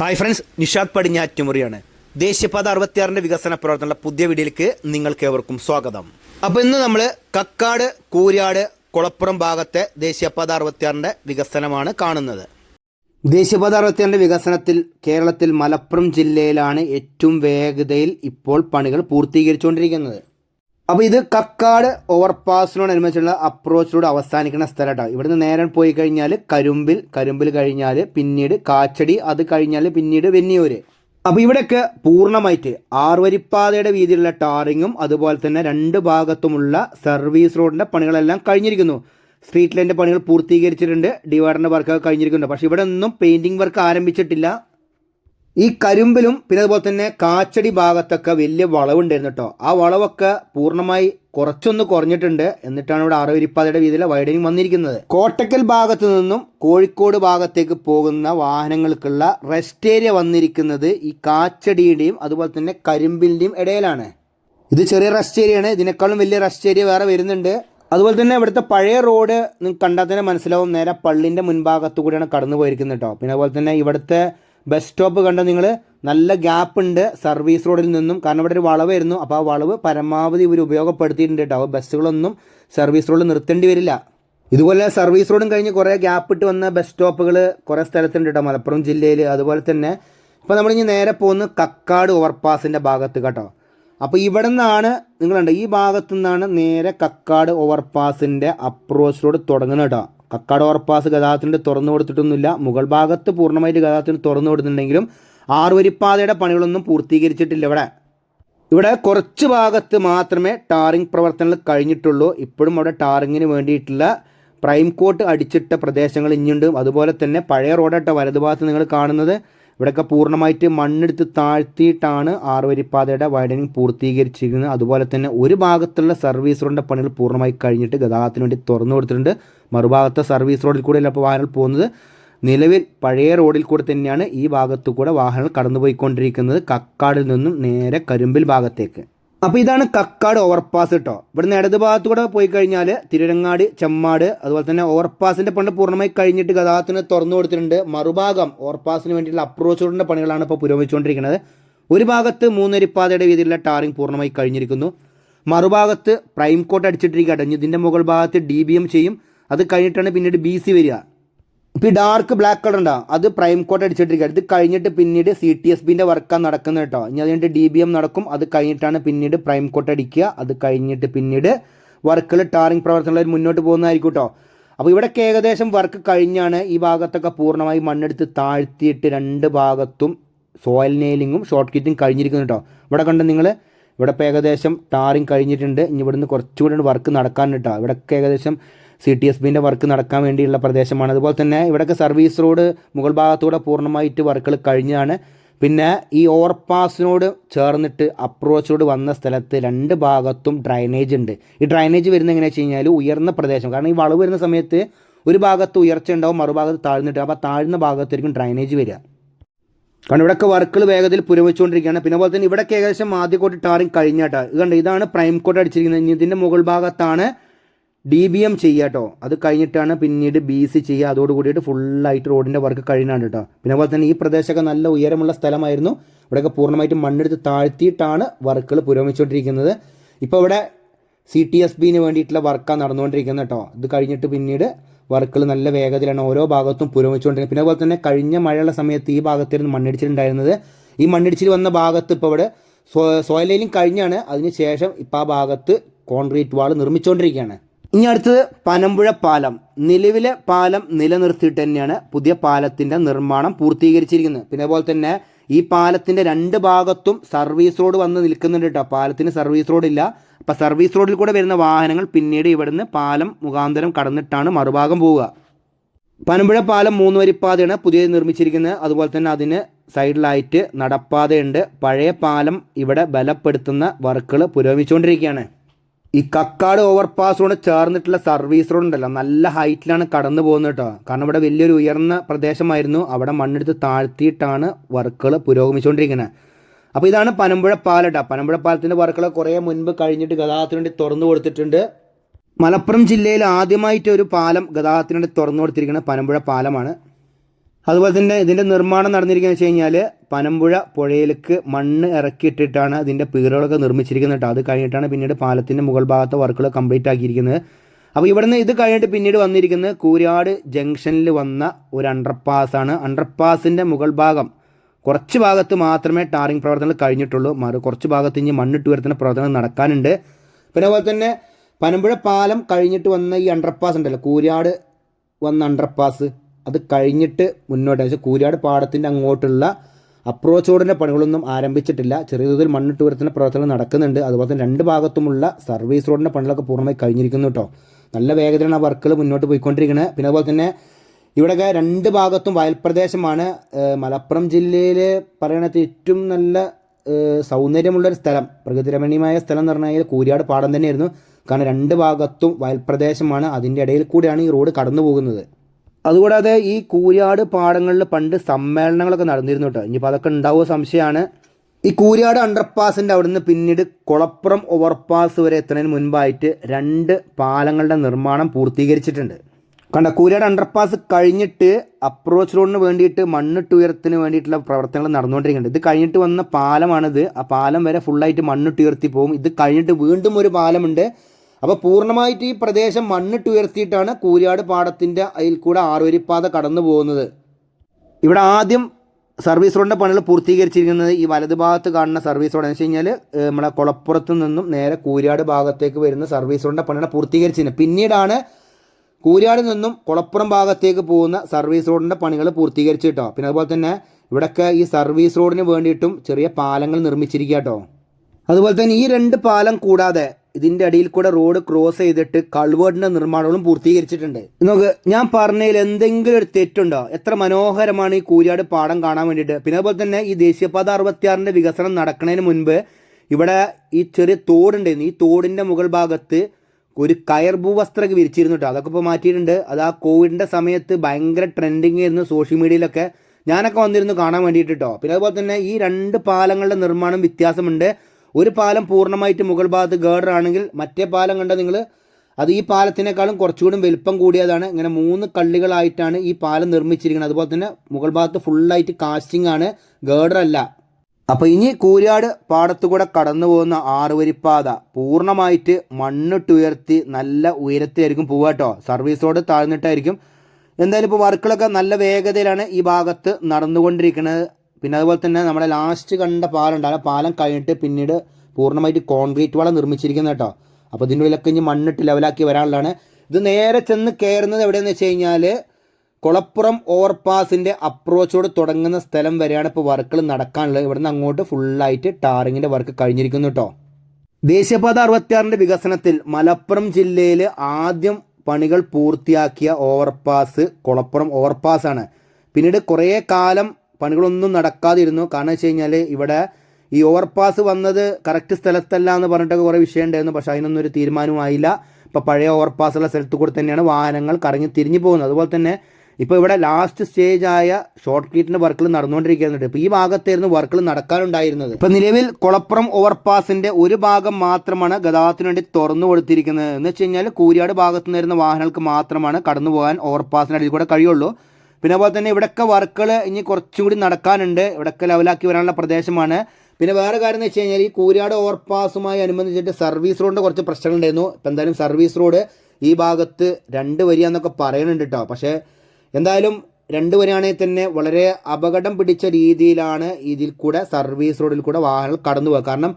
Hi friends Nishad പടിഞ്ഞാറ്റുമുറിയാണ്. ദേശീയപാത അറുപത്തിയാറിന്റെ വികസന പ്രവർത്തനമുള്ള പുതിയ വീഡിയോയിലേക്ക് നിങ്ങൾക്ക് ഏവർക്കും സ്വാഗതം. അപ്പോൾ ഇന്ന് നമ്മൾ കക്കാട് കൂര്യാട് കുളപ്പുറം ഭാഗത്തെ ദേശീയപാത അറുപത്തിയാറിന്റെ വികസനമാണ് കാണുന്നത്. ദേശീയപാത അറുപത്തിയാറിന്റെ വികസനത്തിൽ കേരളത്തിൽ മലപ്പുറം ജില്ലയിലാണ് ഏറ്റവും വേഗതയിൽ ഇപ്പോൾ പണികൾ പൂർത്തീകരിച്ചുകൊണ്ടിരിക്കുന്നത്. അപ്പോൾ ഇത് കക്കാട് ഓവർപാസിനോടനുബന്ധിച്ചുള്ള അപ്രോച്ചിലൂടെ അവസാനിക്കുന്ന സ്ഥലമാണ് ഇവിടുന്ന് നേരെ പോയി കഴിഞ്ഞാൽ കരുമ്പിൽ കരുമ്പിൽ കഴിഞ്ഞാൽ പിന്നീട് കാച്ചടി അത് കഴിഞ്ഞാൽ പിന്നീട് വെന്നിയൂര്. അപ്പോൾ ഇവിടെയൊക്കെ പൂർണമായിട്ട് ആറുവരിപ്പാതയുടെ വീതിയിലുള്ള ടാറിങ്ങും അതുപോലെ തന്നെ രണ്ട് ഭാഗത്തുമുള്ള സർവീസ് റോഡിന്റെ പണികളെല്ലാം കഴിഞ്ഞിരിക്കുന്നു. സ്ട്രീറ്റ് ലൈന്റെ പണികൾ പൂർത്തീകരിച്ചിട്ടുണ്ട് ഡിവൈഡറിന്റെ വർക്കൊക്കെ കഴിഞ്ഞിരിക്കുന്നുണ്ട് പക്ഷേ ഇവിടെ ഒന്നും പെയിന്റിങ് വർക്ക് ആരംഭിച്ചിട്ടില്ല. ഈ കരിമ്പിലും പിന്നെ അതുപോലെ തന്നെ കാച്ചടി ഭാഗത്തൊക്കെ വലിയ വളവുണ്ടായിരുന്നു കേട്ടോ ആ വളവൊക്കെ പൂർണമായി കുറച്ചൊന്ന് കുറഞ്ഞിട്ടുണ്ട്. എന്നിട്ടാണ് ഇവിടെ അറവിരിപ്പാതയുടെ വീതിയിലെ വൈഡനിങ് വന്നിരിക്കുന്നത്. കോട്ടക്കൽ ഭാഗത്തു നിന്നും കോഴിക്കോട് ഭാഗത്തേക്ക് പോകുന്ന വാഹനങ്ങൾക്കുള്ള റെസ്റ്റ് ഏരിയ വന്നിരിക്കുന്നത് ഈ കാച്ചടിയുടെയും അതുപോലെ തന്നെ കരിമ്പിന്റെയും ഇടയിലാണ്. ഇത് ചെറിയ റെസ്റ്റ് ഏരിയയാണ് ഇതിനേക്കാളും വലിയ റെസ്റ്റ് ഏരിയ വേറെ വരുന്നുണ്ട്. അതുപോലെ തന്നെ ഇവിടുത്തെ പഴയ റോഡ് നിങ്ങൾക്ക് കണ്ടാൽ തന്നെ മനസ്സിലാവും. നേരെ പള്ളിന്റെ മുൻഭാഗത്തു കൂടിയാണ് കടന്നു പോയിരിക്കുന്നത് കേട്ടോ പിന്നെ അതുപോലെ തന്നെ ഇവിടുത്തെ ബസ് സ്റ്റോപ്പ് കണ്ട നിങ്ങൾ നല്ല ഗ്യാപ്പ് ഉണ്ട് സർവീസ് റോഡിൽ നിന്നും. കാരണം ഇവിടെ ഒരു വളവായിരുന്നു അപ്പോൾ ആ വളവ് പരമാവധി ഇവർ ഉപയോഗപ്പെടുത്തിയിട്ടുണ്ട് കേട്ടോ ബസ്സുകളൊന്നും സർവീസ് റോഡിൽ നിർത്തേണ്ടി വരില്ല. ഇതുപോലെ സർവീസ് റോഡും കഴിഞ്ഞ് കുറേ ഗ്യാപ്പ് ഇട്ട് വന്ന ബസ് സ്റ്റോപ്പുകൾ കുറേ സ്ഥലത്തുണ്ട് കേട്ടോ മലപ്പുറം ജില്ലയിൽ അതുപോലെ തന്നെ ഇപ്പോൾ നമ്മളിനി നേരെ പോകുന്നത് കക്കാട് ഓവർപാസിന്റെ ഭാഗത്ത് കേട്ടോ. അപ്പോൾ ഇവിടെ നിന്നാണ് നിങ്ങളുണ്ട് ഈ ഭാഗത്തു നിന്നാണ് നേരെ കക്കാട് ഓവർപാസിന്റെ അപ്രോച്ച് റോഡ് തുടങ്ങുന്നത് കേട്ടോ കക്കാട് ഓവർപാസ് ഗതാഗതത്തിന് തുറന്നു കൊടുത്തിട്ടൊന്നുമില്ല. മുകൾ ഭാഗത്ത് പൂർണമായിട്ട് ഗതാഗതത്തിന് തുറന്നു കൊടുത്തിട്ടുണ്ടെങ്കിലും ആറുവരിപ്പാതയുടെ പണികളൊന്നും പൂർത്തീകരിച്ചിട്ടില്ല ഇവിടെ. ഇവിടെ കുറച്ച് ഭാഗത്ത് മാത്രമേ ടാറിംഗ് പ്രവർത്തനങ്ങൾ കഴിഞ്ഞിട്ടുള്ളൂ. ഇപ്പോഴും അവിടെ ടാറിങ്ങിന് വേണ്ടിയിട്ടുള്ള പ്രൈം കോട്ട് അടിച്ചിട്ട പ്രദേശങ്ങൾ ഇനിയുണ്ട്. അതുപോലെ തന്നെ പഴയ റോഡായിട്ട് വലതുഭാഗത്ത് നിങ്ങൾ കാണുന്നത്. ഇവിടെയൊക്കെ പൂർണമായിട്ട് മണ്ണെടുത്ത് താഴ്ത്തിയിട്ടാണ് ആറുവരിപ്പാതയുടെ വൈഡനിങ് പൂർത്തീകരിച്ചിരിക്കുന്നത്. അതുപോലെ തന്നെ ഒരു ഭാഗത്തുള്ള സർവീസ് റോഡിന്റെ പണികൾ പൂർണമായി കഴിഞ്ഞിട്ട് ഗതാഗതത്തിന് വേണ്ടി തുറന്നു കൊടുത്തിട്ടുണ്ട്. മറുഭാഗത്തെ സർവീസ് റോഡിൽ കൂടെയല്ല ഇപ്പോൾ വാഹനങ്ങൾ പോകുന്നത്. നിലവിൽ പഴയ റോഡിൽ കൂടെ തന്നെയാണ് ഈ ഭാഗത്തു കൂടെ വാഹനങ്ങൾ കടന്നുപോയിക്കൊണ്ടിരിക്കുന്നത്. കക്കാടിൽ നിന്നും നേരെ കരിമ്പിൽ ഭാഗത്തേക്ക്. അപ്പോൾ ഇതാണ് കക്കാട് ഓവർപാസ് കേട്ടോ ഇവിടുന്ന് ഇടത് ഭാഗത്തു കൂടെ പോയി കഴിഞ്ഞാൽ തിരുരങ്ങാട് ചെമ്മാട് അതുപോലെ തന്നെ ഓവർപാസിന്റെ പണി പൂർണമായി കഴിഞ്ഞിട്ട് ഗതാഗതത്തിന് തുറന്നു കൊടുത്തിട്ടുണ്ട്. മറുഭാഗം ഓവർപാസിന് വേണ്ടിയിട്ടുള്ള അപ്രോച്ച് റോഡിന്റെ പണികളാണ് ഇപ്പോൾ പുരോഗമിച്ചുകൊണ്ടിരിക്കുന്നത്. ഒരു ഭാഗത്ത് മൂന്നരിപ്പാതയുടെ രീതിയിലുള്ള ടാറിംഗ് പൂർണമായി കഴിഞ്ഞിരിക്കുന്നു. മറുഭാഗത്ത് പ്രൈം കോട്ട് അടിച്ചിട്ടിരിക്കുകയാണ്. ഇനി ഇതിന്റെ മുകൾ ഭാഗത്ത് ഡി ബി എം ചെയ്യും. അത് കഴിഞ്ഞിട്ടാണ് പിന്നീട് ബി സി വരിക. ഇപ്പോൾ ഈ ഡാർക്ക് ബ്ലാക്ക് കളർ ഉണ്ടാവും അത് പ്രൈം കോട്ട് അടിച്ചിട്ടിരിക്കുക. ഇത് കഴിഞ്ഞിട്ട് പിന്നീട് സി ടി എസ് ബിന്റെ വർക്കാണ് നടക്കുന്നത് കേട്ടോ. ഇനി അതുകൊണ്ട് ഡി ബി എം നടക്കും. അത് കഴിഞ്ഞിട്ടാണ് പിന്നീട് പ്രൈം കോട്ട് അടിക്കുക. അത് കഴിഞ്ഞിട്ട് പിന്നീട് വർക്കുകൾ ടാറിംഗ് പ്രവർത്തനങ്ങൾ മുന്നോട്ട് പോകുന്നതായിരിക്കും കേട്ടോ. അപ്പോൾ ഇവിടെയൊക്കെ ഏകദേശം വർക്ക് കഴിഞ്ഞാണ് ഈ ഭാഗത്തൊക്കെ പൂർണമായി മണ്ണെടുത്ത് താഴ്ത്തിയിട്ട് രണ്ട് ഭാഗത്തും സോയിൽ നെയിലിങ്ങും ഷോർട്ട് കിറ്റും കഴിഞ്ഞിരിക്കുന്നു കേട്ടോ. ഇവിടെ കണ്ട് നിങ്ങൾ ഇവിടെ ഇപ്പോൾ ഏകദേശം ടാറിങ് കഴിഞ്ഞിട്ടുണ്ട്. ഇനി ഇവിടുന്ന് കുറച്ചുകൂടി വർക്ക് നടക്കാനുണ്ട് കേട്ടോ. ഇവിടെയൊക്കെ ഏകദേശം സി ടി എസ് ബിന്റെ വർക്ക് നടക്കാൻ വേണ്ടിയുള്ള പ്രദേശമാണ്. അതുപോലെ തന്നെ ഇവിടെയൊക്കെ സർവീസ് റോഡ് മുകൾ ഭാഗത്തൂടെ പൂർണമായിട്ട് വർക്കുകൾ കഴിഞ്ഞാണ് പിന്നെ ഈ ഓവർപാസിനോട് ചേർന്നിട്ട് അപ്രോച്ചോട് വന്ന സ്ഥലത്ത് രണ്ട് ഭാഗത്തും ഡ്രൈനേജ് ഉണ്ട്. ഈ ഡ്രൈനേജ് വരുന്ന എങ്ങനെയാ വെച്ച് കഴിഞ്ഞാൽ ഉയർന്ന പ്രദേശം. കാരണം ഈ വളവ് വരുന്ന സമയത്ത് ഒരു ഭാഗത്ത് ഉയർച്ച ഉണ്ടാവും മറുഭാഗത്ത് താഴ്ന്നിട്ട്. അപ്പോൾ താഴ്ന്ന ഭാഗത്തായിരിക്കും ഡ്രൈനേജ് വരിക. കാരണം ഇവിടെയൊക്കെ വർക്കുകൾ വേഗത്തിൽ പുരോഗമിച്ചുകൊണ്ടിരിക്കുകയാണ്. പിന്നെ അതുപോലെ തന്നെ ഇവിടെയൊക്കെ ഏകദേശം ആദ്യ കോട്ട് ടാറിങ് കഴിഞ്ഞാട്ടോ. ഇത് ഇതാണ് പ്രൈം കോട്ട് അടിച്ചിരിക്കുന്നത്. ഇതിന്റെ മുകൾ ഭാഗത്താണ് ഡി ബി എം ചെയ്യുക കേട്ടോ അത് കഴിഞ്ഞിട്ടാണ് പിന്നീട് ബി സി ചെയ്യുക അതോട് കൂടിയിട്ട് ഫുള്ളായിട്ട് റോഡിന്റെ വർക്ക് കഴിഞ്ഞാണ് കേട്ടോ പിന്നെ അതുപോലെ തന്നെ ഈ പ്രദേശമൊക്കെ നല്ല ഉയരമുള്ള സ്ഥലമായിരുന്നു. ഇവിടെയൊക്കെ പൂർണമായിട്ടും മണ്ണെടുത്ത് താഴ്ത്തിയിട്ടാണ് വർക്കുകൾ പുരോഗമിച്ചുകൊണ്ടിരിക്കുന്നത്. ഇപ്പോൾ ഇവിടെ സി ടി എസ് ബിന് വേണ്ടിയിട്ടുള്ള വർക്കാണ് നടന്നുകൊണ്ടിരിക്കുന്നത് കേട്ടോ ഇത് കഴിഞ്ഞിട്ട് പിന്നീട് വർക്കുകൾ നല്ല വേഗത്തിലാണ് ഓരോ ഭാഗത്തും പുരോഗമിച്ചുകൊണ്ടിരിക്കുന്നത്. പിന്നെ അതുപോലെ തന്നെ കഴിഞ്ഞ മഴയുള്ള സമയത്ത് ഈ ഭാഗത്തായിരുന്നു മണ്ണിടിച്ചിലുണ്ടായിരുന്നത്. ഈ മണ്ണിടിച്ചിൽ വന്ന ഭാഗത്ത് ഇപ്പോൾ ഇവിടെ സോ കഴിഞ്ഞാണ്. അതിനുശേഷം ഇപ്പോൾ ആ ഭാഗത്ത് കോൺക്രീറ്റ് വാൾ നിർമ്മിച്ചുകൊണ്ടിരിക്കുകയാണ്. ഇനി അടുത്തത് പനമ്പുഴ പാലം. നിലവിലെ പാലം നിലനിർത്തിയിട്ട് തന്നെയാണ് പുതിയ പാലത്തിന്റെ നിർമ്മാണം പൂർത്തീകരിച്ചിരിക്കുന്നത്. പിന്നെ അതുപോലെ തന്നെ ഈ പാലത്തിന്റെ രണ്ട് ഭാഗത്തും സർവീസ് റോഡ് വന്ന് നിൽക്കുന്നുണ്ട് കേട്ടോ. പാലത്തിന് സർവീസ് റോഡ് ഇല്ല. അപ്പോൾ സർവീസ് റോഡിൽ കൂടെ വരുന്ന വാഹനങ്ങൾ പിന്നീട് ഇവിടുന്ന് പാലം മുഖാന്തരം കടന്നിട്ടാണ് മറുഭാഗം പോവുക. പനമ്പുഴ പാലം മൂന്ന് വരിപ്പാതയാണ് പുതിയത് നിർമ്മിച്ചിരിക്കുന്നത്. അതുപോലെ തന്നെ അതിന് സൈഡിലായിട്ട് നടപ്പാതയുണ്ട്. പഴയ പാലം ഇവിടെ ബലപ്പെടുത്തുന്ന വർക്കുകൾ പുരോഗമിച്ചുകൊണ്ടിരിക്കുകയാണ്. ഈ കക്കാട് ഓവർപാസോട് ചേർന്നിട്ടുള്ള സർവീസ് റോഡ് ഉണ്ടല്ലോ. നല്ല ഹൈറ്റിലാണ് കടന്നു പോകുന്നത് കേട്ടോ. കാരണം ഇവിടെ വലിയൊരു ഉയർന്ന പ്രദേശമായിരുന്നു. അവിടെ മണ്ണെടുത്ത് താഴ്ത്തിയിട്ടാണ് വർക്കുകൾ പുരോഗമിച്ചുകൊണ്ടിരിക്കുന്നത്. അപ്പോൾ ഇതാണ് പനമ്പുഴ പാലം കേട്ടോ. പനമ്പുഴ പാലത്തിന്റെ വർക്കുകൾ കുറേ മുൻപ് കഴിഞ്ഞിട്ട് ഗതാഗതത്തിന് വേണ്ടി തുറന്നു കൊടുത്തിട്ടുണ്ട്. മലപ്പുറം ജില്ലയിൽ ആദ്യമായിട്ട് ഒരു പാലം ഗതാഗതത്തിന് വേണ്ടി തുറന്നു കൊടുത്തിരിക്കുന്ന പനമ്പുഴ പാലമാണ്. അതുപോലെ തന്നെ ഇതിന്റെ നിർമ്മാണം നടന്നിരിക്കുന്നത് വെച്ച് കഴിഞ്ഞാൽ പനമ്പുഴ പുഴയിലേക്ക് മണ്ണ് ഇറക്കിയിട്ടിട്ടാണ് അതിന്റെ പീറുകളൊക്കെ നിർമ്മിച്ചിരിക്കുന്നത് കേട്ടോ. അത് കഴിഞ്ഞിട്ടാണ് പിന്നീട് പാലത്തിന്റെ മുകൾ ഭാഗത്തെ വർക്കുകൾ കംപ്ലീറ്റ് ആക്കിയിരിക്കുന്നത്. അപ്പോൾ ഇവിടുന്ന് ഇത് കഴിഞ്ഞിട്ട് പിന്നീട് വന്നിരിക്കുന്നത് കൂരാട് ജംഗ്ഷനിൽ വന്ന ഒരു അണ്ടർപാസ് അണ്ടർപാസിന്റെ മുകൾ ഭാഗം കുറച്ച് ഭാഗത്ത് മാത്രമേ ടാറിംഗ് പ്രവർത്തനങ്ങൾ കഴിഞ്ഞിട്ടുള്ളൂ. മറു കുറച്ച് ഭാഗത്ത് ഇനി മണ്ണിട്ട് ഉയർത്തുന്ന പ്രവർത്തനങ്ങൾ നടക്കാനുണ്ട്. പിന്നെ അതുപോലെ തന്നെ പനമ്പുഴ പാലം കഴിഞ്ഞിട്ട് വന്ന ഈ അണ്ടർപാസ് ഉണ്ടല്ലോ. കൂരാട് വന്ന അണ്ടർപാസ് അത് കഴിഞ്ഞിട്ട് മുന്നോട്ട്. വെച്ചാൽ കൂരിയാട് പാടത്തിന്റെ അങ്ങോട്ടുള്ള അപ്രോച്ച് റോഡിന്റെ പണികളൊന്നും ആരംഭിച്ചിട്ടില്ല. ചെറിയ തോതിൽ മണ്ണിട്ട് ഉയർത്തുന്ന പ്രവർത്തനങ്ങൾ നടക്കുന്നുണ്ട്. അതുപോലെ തന്നെ രണ്ട് ഭാഗത്തുമുള്ള സർവീസ് റോഡിന്റെ പണികളൊക്കെ പൂർണമായി കഴിഞ്ഞിരിക്കുന്നു കേട്ടോ നല്ല വേഗത്തിലാണ് ആ വർക്കുകൾ മുന്നോട്ട് പോയിക്കൊണ്ടിരിക്കുന്നത് പിന്നെ അതുപോലെ തന്നെ ഇവിടെയൊക്കെ രണ്ട് ഭാഗത്തും വയൽ പ്രദേശമാണ് മലപ്പുറം ജില്ലയിൽ പറയണത് ഏറ്റവും നല്ല സൗന്ദര്യമുള്ളൊരു സ്ഥലം. പ്രകൃതിരമണീയമായ സ്ഥലം എന്ന് പറഞ്ഞാൽ കൂരിയാട് പാടം തന്നെയായിരുന്നു. കാരണം രണ്ട് ഭാഗത്തും വയൽ പ്രദേശമാണ് അതിന്റെ ഇടയിൽ കൂടിയാണ് ഈ റോഡ് കടന്നു പോകുന്നത് അതുകൂടാതെ ഈ കൂരിയാട് പാടങ്ങളിൽ പണ്ട് സമ്മേളനങ്ങളൊക്കെ നടന്നിരുന്നു കേട്ടോ. ഇനിയിപ്പോൾ അതൊക്കെ ഉണ്ടാവുക സംശയമാണ്. ഈ കൂരിയാട് അണ്ടർപാസിന്റെ അവിടുന്ന് പിന്നീട് കുളപ്പുറം ഓവർപാസ് വരെ എത്തുന്നതിന് മുൻപായിട്ട് രണ്ട് പാലങ്ങളുടെ നിർമ്മാണം പൂർത്തീകരിച്ചിട്ടുണ്ട്. കണ്ട? കൂരിയാട് അണ്ടർപാസ് കഴിഞ്ഞിട്ട് അപ്രോച്ച് റോഡിന് വേണ്ടിയിട്ട് മണ്ണിട്ട് ഉയർത്തിന് വേണ്ടിയിട്ടുള്ള പ്രവർത്തനങ്ങൾ നടന്നുകൊണ്ടിരിക്കുന്നുണ്ട്. ഇത് കഴിഞ്ഞിട്ട് വന്ന പാലമാണിത്. ആ പാലം വരെ ഫുള്ളായിട്ട് മണ്ണിട്ട് ഉയർത്തി പോകും. ഇത് കഴിഞ്ഞിട്ട് വീണ്ടും ഒരു പാലമുണ്ട്. അപ്പോൾ പൂർണമായിട്ട് ഈ പ്രദേശം മണ്ണിട്ട് ഉയർത്തിയിട്ടാണ് കൂരിയാട് പാടത്തിന്റെ അതിൽ കൂടെ ആറുവരിപ്പാത കടന്നു പോകുന്നത്. ഇവിടെ ആദ്യം സർവീസ് റോഡിന്റെ പണികൾ പൂർത്തീകരിച്ചിരിക്കുന്നത് ഈ വലത് ഭാഗത്ത് കാണുന്ന സർവീസ് റോഡ് എന്ന് വെച്ച് കഴിഞ്ഞാൽ നമ്മളെ കുളപ്പുറത്ത് നിന്നും നേരെ കൂരിയാട് ഭാഗത്തേക്ക് വരുന്ന സർവീസ് റോഡിന്റെ പണികൾ പൂർത്തീകരിച്ചിരുന്നത്. പിന്നീടാണ് കൂരിയാട് നിന്നും കുളപ്പുറം ഭാഗത്തേക്ക് പോകുന്ന സർവീസ് റോഡിന്റെ പണികൾ പൂർത്തീകരിച്ചു കേട്ടോ പിന്നെ അതുപോലെ തന്നെ ഇവിടെയൊക്കെ ഈ സർവീസ് റോഡിന് വേണ്ടിയിട്ടും ചെറിയ പാലങ്ങൾ നിർമ്മിച്ചിരിക്കുക കേട്ടോ അതുപോലെ തന്നെ ഈ രണ്ട് പാലം കൂടാതെ ഇതിന്റെ അടിയിൽ കൂടെ റോഡ് ക്രോസ് ചെയ്തിട്ട് കൾവേർഡിന്റെ നിർമ്മാണങ്ങളും പൂർത്തീകരിച്ചിട്ടുണ്ട്. നോക്ക് ഞാൻ പറഞ്ഞതിൽ എന്തെങ്കിലും ഒരു തെറ്റുണ്ടോ? എത്ര മനോഹരമാണ് ഈ കൂരിയാട് പാടം കാണാൻ വേണ്ടിയിട്ട്. പിന്നെ അതുപോലെ തന്നെ ഈ ദേശീയപാത അറുപത്തിയാറിന്റെ വികസനം നടക്കുന്നതിന് മുൻപ് ഇവിടെ ഈ ചെറിയ തോടുണ്ടായിരുന്നു ഈ തോടിന്റെ മുകൾ ഭാഗത്ത് ഒരു കയർ ഭൂവസ്ത്രമൊക്കെ വിരിച്ചിരുന്നു കേട്ടോ. അതൊക്കെ ഇപ്പോൾ മാറ്റിയിട്ടുണ്ട്. അത് ആ കോവിഡിന്റെ സമയത്ത് ഭയങ്കര ട്രെൻഡിങ് ആയിരുന്നു സോഷ്യൽ മീഡിയയിലൊക്കെ ഞാനൊക്കെ വന്നിരുന്നു കാണാൻ വേണ്ടിയിട്ട് കേട്ടോ. പിന്നെ അതുപോലെ തന്നെ ഈ രണ്ട് പാലങ്ങളുടെ നിർമ്മാണം വ്യത്യാസമുണ്ട്. ഒരു പാലം പൂർണമായിട്ട് മുകൾ ഭാഗത്ത് ഗേഡർ ആണെങ്കിൽ മറ്റേ പാലം കണ്ട നിങ്ങൾ അത് ഈ പാലത്തിനേക്കാളും കുറച്ചുകൂടി വലിപ്പം കൂടിയതാണ്. ഇങ്ങനെ മൂന്ന് കള്ളികളായിട്ടാണ് ഈ പാലം നിർമ്മിച്ചിരിക്കുന്നത്. അതുപോലെ തന്നെ മുകൾ ഭാഗത്ത് ഫുള്ളായിട്ട് കാസ്റ്റിംഗ് ആണ്. ഗേഡർ അല്ല. അപ്പോൾ ഇനി കൂരാട് പാടത്തുകൂടെ കടന്നു പോകുന്ന ആറുവരിപ്പാത പൂർണമായിട്ട് മണ്ണിട്ട് ഉയർത്തി നല്ല ഉയരത്തിലായിരിക്കും പോവുക കേട്ടോ. സർവീസോട് താഴ്ന്നിട്ടായിരിക്കും. എന്തായാലും ഇപ്പോൾ വർക്കുകളൊക്കെ നല്ല വേഗതയിലാണ് ഈ ഭാഗത്ത് നടന്നുകൊണ്ടിരിക്കുന്നത്. പിന്നെ അതുപോലെ തന്നെ നമ്മുടെ ലാസ്റ്റ് കണ്ട പാലം ആ പാലം കഴിഞ്ഞിട്ട് പിന്നീട് പൂർണമായിട്ട് കോൺക്രീറ്റ് വളം നിർമ്മിച്ചിരിക്കുന്നത് കേട്ടോ. അപ്പോൾ ഇതിന്റെ ഉള്ളിലൊക്കെ ഇനി മണ്ണിട്ട് ലെവലാക്കി വരാനുള്ളതാണ്. ഇത് നേരെ ചെന്ന് കയറുന്നത് എവിടെയെന്ന് വെച്ച് കഴിഞ്ഞാൽ കുളപ്പുറം ഓവർപാസിന്റെ അപ്രോച്ചോട് തുടങ്ങുന്ന സ്ഥലം വരെയാണ് ഇപ്പോൾ വർക്കുകൾ നടക്കാനുള്ളത്. ഇവിടുന്ന് അങ്ങോട്ട് ഫുള്ളായിട്ട് ടാറിങ്ങിന്റെ വർക്ക് കഴിഞ്ഞിരിക്കുന്നു കേട്ടോ. ദേശീയപാത അറുപത്തിയാറിന്റെ വികസനത്തിൽ മലപ്പുറം ജില്ലയിൽ ആദ്യം പണികൾ പൂർത്തിയാക്കിയ ഓവർപാസ് കുളപ്പുറം ഓവർപാസ് ആണ്. പിന്നീട് കുറേ കാലം പണികളൊന്നും നടക്കാതിരുന്നു. കാരണം വെച്ച് കഴിഞ്ഞാൽ ഇവിടെ ഈ ഓവർപാസ് വന്നത് കറക്റ്റ് സ്ഥലത്തല്ല എന്ന് പറഞ്ഞിട്ടൊക്കെ കുറേ വിഷയം ഉണ്ടായിരുന്നു പക്ഷേ അതിനൊന്നും ഒരു തീരുമാനമായില്ല ഇപ്പോൾ പഴയ ഓവർപാസ് ഉള്ള സ്ഥലത്ത് കൂടെ തന്നെയാണ് വാഹനങ്ങൾ കറങ്ങി തിരിഞ്ഞു പോകുന്നത്. അതുപോലെ തന്നെ ഇപ്പോൾ ഇവിടെ ലാസ്റ്റ് സ്റ്റേജ് ആയ ഷോർട്ട് കീറ്റിന്റെ വർക്കുകൾ നടന്നുകൊണ്ടിരിക്കുന്നുണ്ട്. ഇപ്പോൾ ഈ ഭാഗത്തായിരുന്നു വർക്കുകൾ നടക്കാനുണ്ടായിരുന്നത്. ഇപ്പോൾ നിലവിൽ കുളപ്പുറം ഓവർപാസിന്റെ ഒരു ഭാഗം മാത്രമാണ് ഗതാഗതത്തിന് വേണ്ടി തുറന്നു കൊടുത്തിരിക്കുന്നത്. എന്ന് വെച്ച് കഴിഞ്ഞാൽ കൂരിയാട് ഭാഗത്തു നിന്ന് വരുന്ന വാഹനങ്ങൾക്ക് മാത്രമാണ് കടന്നു പോകാൻ ഓവർപാസിന്റെ അടിയിൽ കൂടെ കഴിയുള്ളൂ. പിന്നെ അതുപോലെ തന്നെ ഇവിടെയൊക്കെ വർക്കുകൾ ഇനി കുറച്ചും കൂടി നടക്കാനുണ്ട്. ഇവിടെയൊക്കെ ലെവലാക്കി വരാനുള്ള പ്രദേശമാണ്. പിന്നെ വേറെ കാര്യം എന്ന് വെച്ച് കഴിഞ്ഞാൽ ഈ കൂരിയാട് ഓവർപാസുമായി അനുബന്ധിച്ചിട്ട് സർവീസ് റോഡിന്റെ കുറച്ച് പ്രശ്നങ്ങളുണ്ടായിരുന്നു. ഇപ്പം എന്തായാലും സർവീസ് റോഡ് ഈ ഭാഗത്ത് രണ്ട് വരിയാന്നൊക്കെ പറയുന്നുണ്ട് കേട്ടോ പക്ഷേ എന്തായാലും രണ്ട് വരിയാണെങ്കിൽ തന്നെ വളരെ അപകടം പിടിച്ച രീതിയിലാണ് ഇതിൽ കൂടെ സർവീസ് റോഡിൽ കൂടെ വാഹനങ്ങൾ കടന്നു പോകുക കാരണം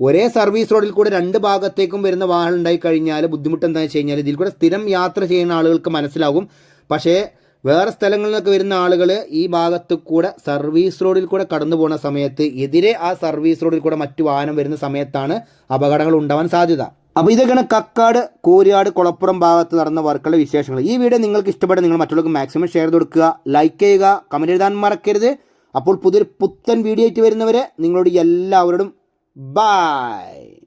ഒരേ സർവീസ് റോഡിൽ കൂടെ രണ്ട് ഭാഗത്തേക്കും വരുന്ന വാഹനം ഉണ്ടായി കഴിഞ്ഞാൽ ബുദ്ധിമുട്ട് എന്താണെന്ന് വെച്ച് കഴിഞ്ഞാൽ ഇതിൽ കൂടെ സ്ഥിരം യാത്ര ചെയ്യുന്ന ആളുകൾക്ക് മനസ്സിലാകും. പക്ഷേ വേറെ സ്ഥലങ്ങളിൽ നിന്നൊക്കെ വരുന്ന ആളുകൾ ഈ ഭാഗത്ത് കൂടെ സർവീസ് റോഡിൽ കൂടെ കടന്നു പോകുന്ന സമയത്ത് എതിരെ ആ സർവീസ് റോഡിൽ കൂടെ മറ്റു വാഹനം വരുന്ന സമയത്താണ് അപകടങ്ങൾ ഉണ്ടാവാൻ സാധ്യത. അപ്പോൾ ഇതൊക്കെയാണ് കക്കാട് കൂരിയാട് കുളപ്പുറം ഭാഗത്ത് നടന്ന വർക്കുകളുടെ വിശേഷങ്ങൾ. ഈ വീഡിയോ നിങ്ങൾക്ക് ഇഷ്ടപ്പെട്ട നിങ്ങൾ മറ്റുള്ളവർക്ക് മാക്സിമം ഷെയർ കൊടുക്കുക ലൈക്ക് ചെയ്യുക കമന്റ് എഴുതാൻ മറക്കരുത്. അപ്പോൾ പുതിയൊരു പുത്തൻ വീഡിയോ ആയിട്ട് വരുന്നവരെ നിങ്ങളോട് എല്ലാവരോടും ബായ്